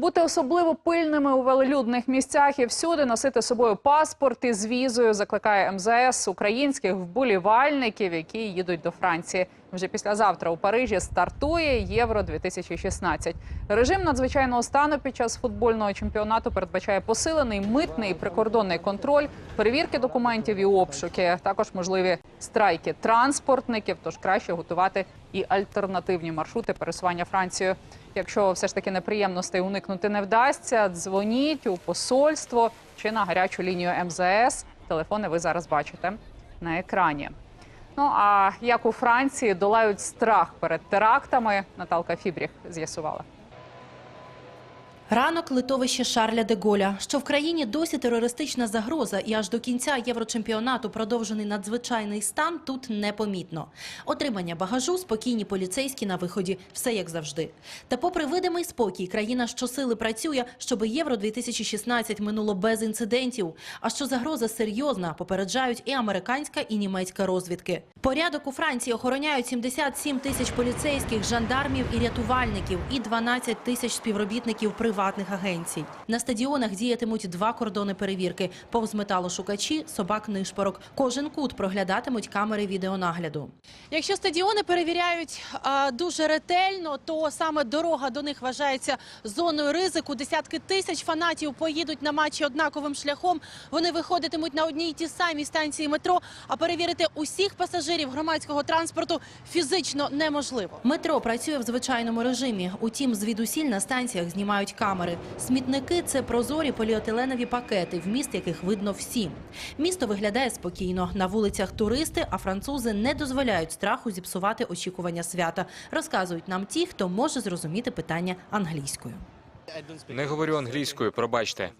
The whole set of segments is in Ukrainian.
Бути особливо пильними у велолюдних місцях і всюди носити з собою паспорт із візою закликає МЗС українських вболівальників, які їдуть до Франції. Вже післязавтра у Парижі стартує Євро 2016 Режим надзвичайного стану під час футбольного чемпіонату передбачає посилений митний прикордонний контроль, перевірки документів і обшуки. Також можливі страйки транспортників. Тож краще готувати і альтернативні маршрути пересування Францією. Якщо все ж таки неприємностей уникнути не вдасться, дзвоніть у посольство чи на гарячу лінію МЗС. Телефони ви зараз бачите на екрані. Ну а як у Франції долають страх перед терактами, Наталка Фібріх з'ясувала. Ранок литовище Шарля де Голля, що в країні досі терористична загроза, і аж до кінця єврочемпіонату продовжений надзвичайний стан тут непомітно. Отримання багажу, спокійні поліцейські на виході, все як завжди. Та, попри видимий спокій, країна щосили працює, щоб євро 2016 минуло без інцидентів. А що загроза серйозна, попереджають і американська, і німецька розвідки. Порядок у Франції охороняють 77 тисяч поліцейських, жандармів і рятувальників, і 12 тисяч співробітників приватних агенцій. На стадіонах діятимуть два кордони перевірки: повз металошукачі, собак нишпорок. Кожен кут проглядатимуть камери відеонагляду. Якщо стадіони перевіряють а, дуже ретельно, то саме дорога до них вважається зоною ризику. Десятки тисяч фанатів поїдуть на матчі однаковим шляхом. Вони виходитимуть на одній ті самі станції метро, а перевірити усіх пасажирів громадського транспорту фізично неможливо. Метро працює в звичайному режимі. Утім, звідусіль на станціях знімають камери. Смітники це прозорі поліетиленові пакети, вміст яких видно всім. Місто виглядає спокійно. На вулицях туристи, а французи не дозволяють страху зіпсувати очікування свята. Розказують нам ті, хто може зрозуміти питання англійською. Не говорю англійською, пробачте.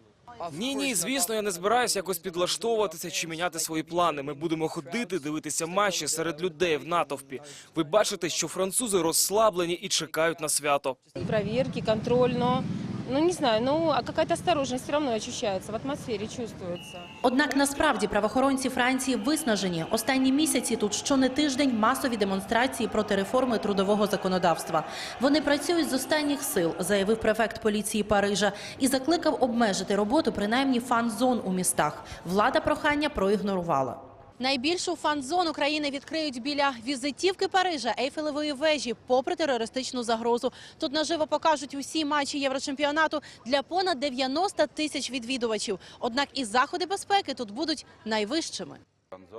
Ні, ні, звісно, я не збираюся якось підлаштовуватися чи міняти свої плани. Ми будемо ходити, дивитися матчі серед людей в натовпі. Ви бачите, що французи розслаблені і чекають на свято. Провірки контрольно. но, ну не знаю, ну а какая-то осторожность все равно ощущается, в атмосфере чувствуется. Однак насправді правоохоронці Франції виснажені. Останні місяці тут щоне тиждень масові демонстрації проти реформи трудового законодавства. Вони працюють з останніх сил, заявив префект поліції Парижа, і закликав обмежити роботу принаймні фан-зон у містах. Влада прохання проігнорувала. Найбільшу фан-зону країни відкриють біля візитівки Парижа, Ейфелевої вежі, попри терористичну загрозу. Тут наживо покажуть усі матчі Єврочемпіонату для понад 90 тисяч відвідувачів. Однак і заходи безпеки тут будуть найвищими.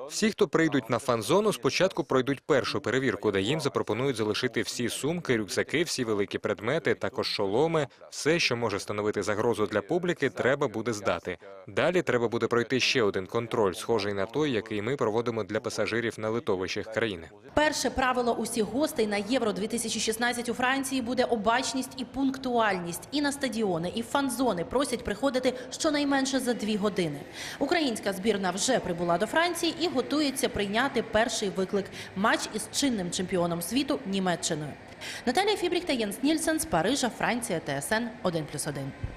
Всі, хто прийдуть на фан-зону, спочатку пройдуть першу перевірку, де їм запропонують залишити всі сумки, рюкзаки, всі великі предмети, також шоломи. Все, що може становити загрозу для публіки, треба буде здати. Далі треба буде пройти ще один контроль, схожий на той, який ми проводимо для пасажирів на литовищах країни. Перше правило усіх гостей на Євро 2016 у Франції буде обачність і пунктуальність. І на стадіони, і фан-зони просять приходити щонайменше за дві години. Українська збірна вже прибула до Франції і готується прийняти перший виклик матч із чинним чемпіоном світу Німеччиною. Наталія Фібрік та Єнс Нільсен з Парижа, Франція, ТСН 1+,1.